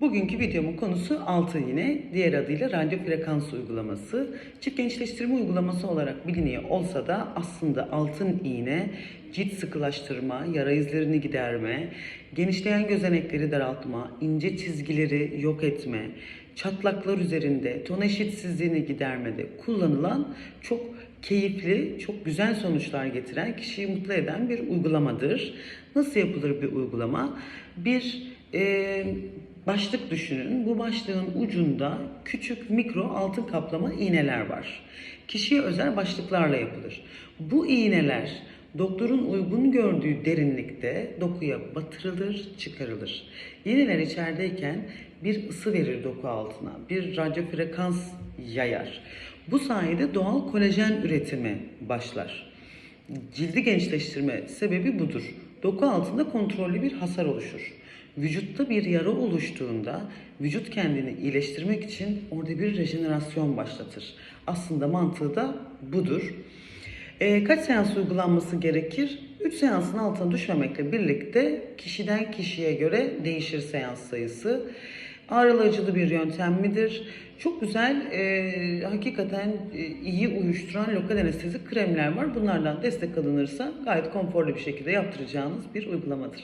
Bugünkü videomun konusu altı iğne, diğer adıyla radyo frekans uygulaması. Çift gençleştirme uygulaması olarak biliniyor olsa da aslında altın iğne cilt sıkılaştırma, yara izlerini giderme, genişleyen gözenekleri daraltma, ince çizgileri yok etme, çatlaklar üzerinde ton eşitsizliğini gidermede kullanılan çok keyifli, çok güzel sonuçlar getiren, kişiyi mutlu eden bir uygulamadır. Nasıl yapılır bir uygulama? Bir e, başlık düşünün. Bu başlığın ucunda küçük mikro altın kaplama iğneler var. Kişiye özel başlıklarla yapılır. Bu iğneler doktorun uygun gördüğü derinlikte dokuya batırılır, çıkarılır. İğneler içerideyken bir ısı verir doku altına, bir radyo frekans yayar. Bu sayede doğal kolajen üretimi başlar. Cildi gençleştirme sebebi budur. Doku altında kontrollü bir hasar oluşur. Vücutta bir yara oluştuğunda vücut kendini iyileştirmek için orada bir rejenerasyon başlatır. Aslında mantığı da budur. Ee, kaç seans uygulanması gerekir? 3 seansın altına düşmemekle birlikte kişiden kişiye göre değişir seans sayısı. Ağrılı acılı bir yöntem midir? Çok güzel, e, hakikaten e, iyi uyuşturan lokal anestezik kremler var. Bunlardan destek alınırsa gayet konforlu bir şekilde yaptıracağınız bir uygulamadır.